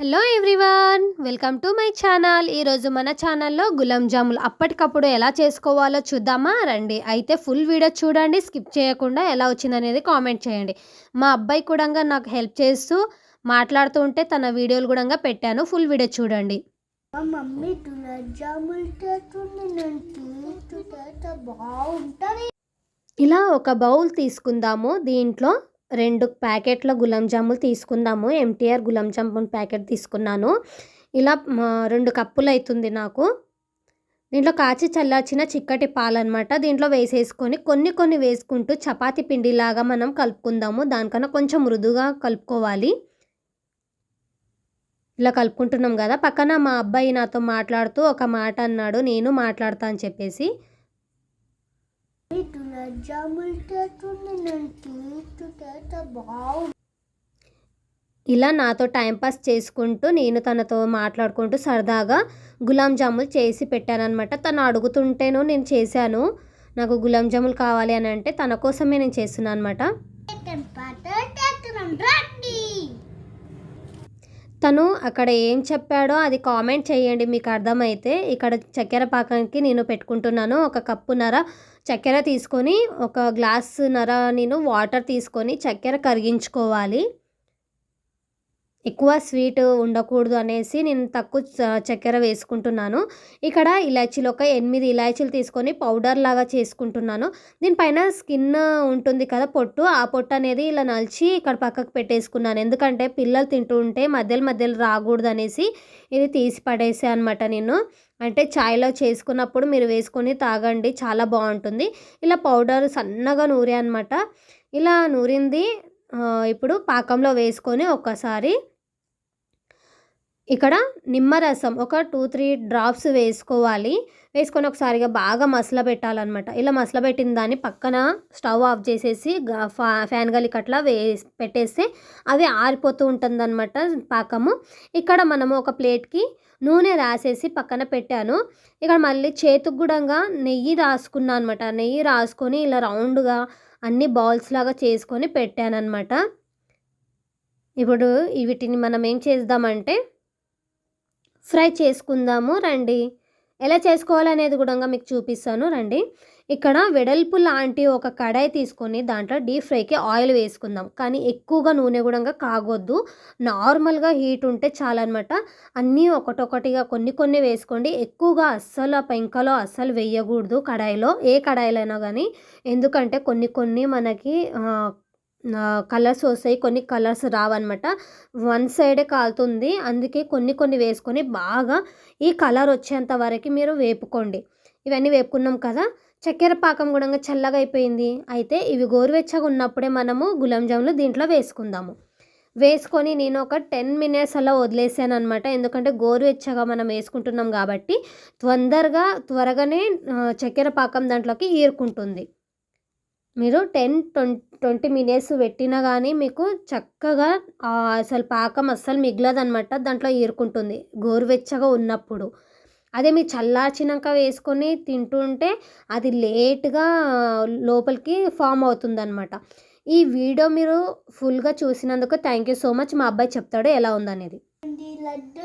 Hello everyone welcome to my channel. ఈరోజు మన ఛానల్లో గులాబ్ జాములు అప్పటికప్పుడు ఎలా చేసుకోవాలో చూద్దామా? రండి అయితే ఫుల్ వీడియో చూడండి స్కిప్ చేయకుండా ఎలా వచ్చిందనేది కామెంట్ చేయండి. మా అబ్బాయి కూడా నాకు హెల్ప్ చేస్తూ మాట్లాడుతూ ఉంటే తన వీడియోలు కూడా పెట్టాను. ఫుల్ వీడియో చూడండి. మా మమ్మీ గులాబ్ జాములు చేస్తుంది. నేను తీసుకుంటే బాగుంటుంది. ఇలా ఒక బౌల్ తీసుకుందాము దీంట్లో. రెండు ప్యాకెట్ల గులాబ్ జాములు తీసుకుందాము. ఎంటీఆర్ గులాబ్ జామున్ ప్యాకెట్ తీసుకున్నాను. ఇలా రెండు కప్పులు అవుతుంది నాకు. దీంట్లో కాచి చల్లార్చిన చిక్కటి పాలు అనమాట దీంట్లో వేసేసుకొని కొన్ని కొన్ని వేసుకుంటూ చపాతి పిండిలాగా మనం కలుపుకుందాము. దానికన్నా కొంచెం మృదుగా కలుపుకోవాలి. ఇలా కలుపుకుంటున్నాం కదా. పక్కన మా అబ్బాయి నాతో మాట్లాడుతూ ఒక మాట అన్నాడు. నేను మాట్లాడతా అని చెప్పేసి. జాములు నేను ఇలా నాతో టైంపాస్ చేసుకుంటూ నేను తనతో మాట్లాడుకుంటూ సరదాగా గులాబ్ జాములు చేసి పెట్టానమాట తను అడుగుతుంటేనో నేను చేశాను. నాకు గులాబ్ జాములు కావాలి అని అంటే తన కోసమే నేను చేస్తున్నాను అనమాట పాట చేస్తున్నాం రండి తను అక్కడ ఏం చెప్పాడో అది కామెంట్ చేయండి మీకు అర్థమైతే. ఇక్కడ చక్కెర పాకానికి నేను పెట్టుకుంటున్నాను. ఒక కప్పున్నర చక్కెర తీసుకొని ఒక గ్లాస్ నర నేను వాటర్ తీసుకొని చక్కెర కరిగించుకోవాలి. ఎక్కువ స్వీట్ ఉండకూడదు అనేసి నేను తక్కువ చ- చక్కెర వేసుకుంటున్నాను. ఇక్కడ ఇలాచీలు ఒక ఎనిమిది ఇలాచీలు తీసుకొని పౌడర్ లాగా చేసుకుంటున్నాను. దీనిపైన స్కిన్ ఉంటుంది కదా పొట్టు ఆ పొట్టు అనేది ఇలా నలిచి ఇక్కడ పక్కకు పెట్టేసుకున్నాను. ఎందుకంటే పిల్లలు తింటూ ఉంటే మధ్యలో మధ్యలో రాకూడదు అనేసి ఇది తీసి పడేసా అనమాట నేను. అంటే చాయ్లో చేసుకున్నప్పుడు మీరు వేసుకొని తాగండి చాలా బాగుంటుంది. ఇలా పౌడర్ సన్నగా నూరే అనమాట ఇలా నూరింది ఇప్పుడు పాకంలో వేసుకొని ఒక్కసారి ఇక్కడ నిమ్మరసం ఒక టూ త్రీ డ్రాప్స్ వేసుకోవాలి. వేసుకొని ఒకసారిగా బాగా మసల పెట్టాలన్నమాట. ఇలా మసల పెట్టిన దాన్ని పక్కన స్టవ్ ఆఫ్ చేసేసి ఫా- ఫ్యాన్ గలికి అట్లా వే పెట్టేస్తే అవి ఆరిపోతూ ఉంటుందన్నమాట పాకము. ఇక్కడ మనము ఒక ప్లేట్కి నూనె రాసేసి పక్కన పెట్టాను. ఇక్కడ మళ్ళీ చేతికి కూడా నెయ్యి రాసుకున్నాను అనమాట నెయ్యి రాసుకొని ఇలా రౌండ్గా అన్ని బాల్స్ లాగా చేసుకొని పెట్టానన్నమాట. ఇప్పుడు వీటిని మనం ఏం చేద్దామంటే ఫ్రై చేసుకుందాము రండి. ఎలా చేసుకోవాలనేది కూడా మీకు చూపిస్తాను రండి. ఇక్కడ వెడల్పు లాంటి ఒక కడాయి తీసుకొని దాంట్లో డీప్ ఫ్రైకి ఆయిల్ వేసుకుందాం. కానీ ఎక్కువగా నూనె కూడా కాగొద్దు. నార్మల్గా హీట్ ఉంటే చాలన్నమాట. అన్నీ ఒకటొకటిగా కొన్ని కొన్ని వేసుకోండి. ఎక్కువగా అస్సలు ఆ పెంకలో అస్సలు వేయకూడదు కడాయిలో. ఏ కడాయిలైనా కానీ. ఎందుకంటే కొన్ని కొన్ని మనకి కలర్స్ వస్తాయి. కొన్ని కలర్స్ రావన్నమాట. వన్ సైడే కాలుతుంది. అందుకే కొన్ని కొన్ని వేసుకొని బాగా ఈ కలర్ వచ్చేంత వరకు మీరు వేపుకోండి. ఇవన్నీ వేపుకున్నాం కదా. చక్కెర పాకం కూడా చల్లగా అయిపోయింది. అయితే ఇవి గోరువెచ్చగా ఉన్నప్పుడే మనము గులాబ్ జాములు దీంట్లో వేసుకుందాము. వేసుకొని నేను ఒక టెన్ మినిట్స్ అలా వదిలేసాను అనమాట ఎందుకంటే గోరువెచ్చగా మనం వేసుకుంటున్నాం కాబట్టి తొందరగా త్వరగానే చక్కెర పాకం దాంట్లోకి ఈరుకుంటుంది. మీరు టెన్ ట్వంటీ ట్వంటీ మినిట్స్ పెట్టినా కానీ మీకు చక్కగా ఆ, అసలు పాకం అస్సలు మిగలదనమాట దాంట్లో ఈరుకుంటుంది గోరువెచ్చగా ఉన్నప్పుడు. అదే మీరు చల్లార్చినాక వేసుకొని తింటుంటే అది లేట్గా లోపలికి ఫామ్ అవుతుందన్నమాట. ఈ వీడియో మీరు ఫుల్గా చూసినందుకు థ్యాంక్ యూ సో మచ్. మా అబ్బాయి చెప్తాడు ఎలా ఉందనేది. లడ్డు